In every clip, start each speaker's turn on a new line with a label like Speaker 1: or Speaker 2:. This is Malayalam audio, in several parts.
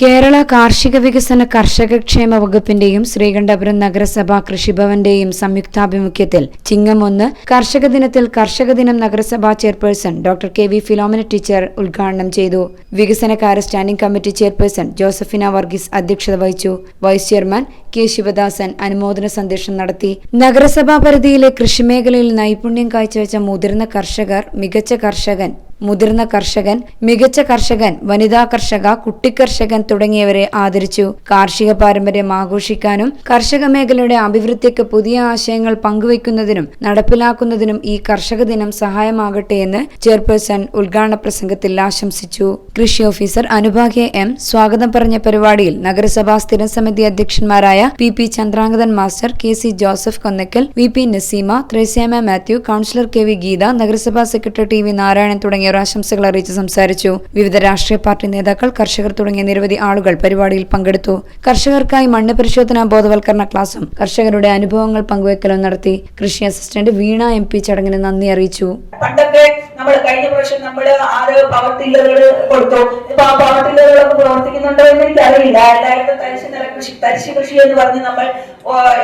Speaker 1: കേരള കാർഷിക വികസന കർഷക ക്ഷേമ വകുപ്പിന്റെയും ശ്രീകണ്ഠപുരം നഗരസഭ കൃഷിഭവന്റെയും സംയുക്താഭിമുഖ്യത്തിൽ ചിങ്ങം ഒന്ന് കർഷക ദിനത്തിൽ കർഷക ദിനം നഗരസഭാ chairperson doctor K V Philomina teacher ഉദ്ഘാടനം ചെയ്തു. വികസനകാര standing committee chairperson Josephina Varghese അധ്യക്ഷത വഹിച്ചു. വൈസ് ചെയർമാൻ കെ ശിവദാസൻ അനുമോദന സന്ദേശം നടത്തി. നഗരസഭാ പരിധിയിലെ കൃഷിമേഖലയിൽ നൈപുണ്യം കാഴ്ചവെച്ച മുതിർന്ന കർഷകർ മികച്ച കർഷകൻ മുതിർന്ന കർഷകൻ മികച്ച കർഷകൻ വനിതാ കർഷക കുട്ടിക്കർഷകൻ തുടങ്ങിയവരെ ആദരിച്ചു. കാർഷിക പാരമ്പര്യം ആഘോഷിക്കാനും കർഷക മേഖലയുടെ അഭിവൃദ്ധിക്ക് പുതിയ ആശയങ്ങൾ പങ്കുവയ്ക്കുന്നതിനും നടപ്പിലാക്കുന്നതിനും ഈ കർഷക ദിനം സഹായമാകട്ടെ എന്ന് ചെയർപേഴ്സൺ ഉദ്ഘാടന പ്രസംഗത്തിൽ ആശംസിച്ചു. കൃഷി ഓഫീസർ അനുഭാഗ്യ എം. സ്വാഗതം പറഞ്ഞ പരിപാടിയിൽ നഗരസഭാ സ്ഥിരം സമിതി അധ്യക്ഷന്മാരായ P P Chandrangathan master K C Joseph Konnakkal V P Naseema Threasiamma Mathew councillor K V Geetha നഗരസഭാ സെക്രട്ടറി ടി വി നാരായണൻ തുടങ്ങിയവർ ആശംസകൾ അറിയിച്ച് സംസാരിച്ചു. വിവിധ രാഷ്ട്രീയ പാർട്ടി നേതാക്കൾ കർഷകർ തുടങ്ങിയ നിരവധി ആളുകൾ പരിപാടിയിൽ പങ്കെടുത്തു. കർഷകർക്കായി മണ്ണ് പരിശോധന ബോധവൽക്കരണ ക്ലാസും കർഷകരുടെ അനുഭവങ്ങൾ പങ്കുവയ്ക്കലും നടത്തി. കൃഷി അസിസ്റ്റന്റ് വീണ എം പി ചടങ്ങിന് നന്ദി അറിയിച്ചു.
Speaker 2: പണ്ടൊക്കെ നമ്മൾ കഴിഞ്ഞ പ്രാവശ്യം നമ്മൾ ആറ് പവർ ടില്ലറുകൾ കൊടുത്തു. ഇപ്പൊ ആ പവർ ടില്ലറുകളൊക്കെ പ്രവർത്തിക്കുന്നുണ്ടോ എന്ന് എനിക്കറിയില്ല. എല്ലായിടത്തും തരിശ് കൃഷി തരിശ് കൃഷി എന്ന് പറഞ്ഞ് നമ്മൾ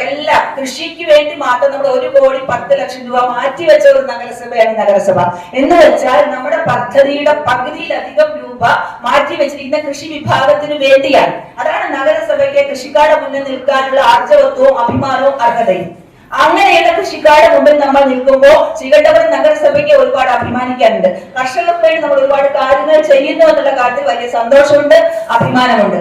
Speaker 2: എല്ലാ കൃഷിക്ക് വേണ്ടി മാത്രം നമ്മൾ ഒരു കോടി പത്ത് ലക്ഷം രൂപ മാറ്റി വെച്ച ഒരു നഗരസഭയാണ് നഗരസഭ. എന്ന് വെച്ചാൽ നമ്മുടെ പദ്ധതിയുടെ പകുതിയിലധികം രൂപ മാറ്റി വെച്ചിരിക്കുന്ന കൃഷി വിഭാഗത്തിന് വേണ്ടിയാണ്. അതാണ് നഗരസഭയ്ക്ക് കൃഷിക്കാരുടെ മുന്നിൽ നിൽക്കാനുള്ള ആർജവത്വവും അഭിമാനവും അർഹതയും. അങ്ങനെയുള്ള കൃഷിക്കാരുടെ മുമ്പിൽ നമ്മൾ നിൽക്കുമ്പോൾ ശ്രീകണ്ഠപുരം നഗരസഭയ്ക്ക് ഒരുപാട് അഭിമാനിക്കാനുണ്ട്. കർഷകർക്ക് വേണ്ടി നമ്മൾ ഒരുപാട് കാര്യങ്ങൾ ചെയ്യുന്നു എന്നുള്ള കാര്യത്തിൽ വലിയ സന്തോഷമുണ്ട് അഭിമാനമുണ്ട്.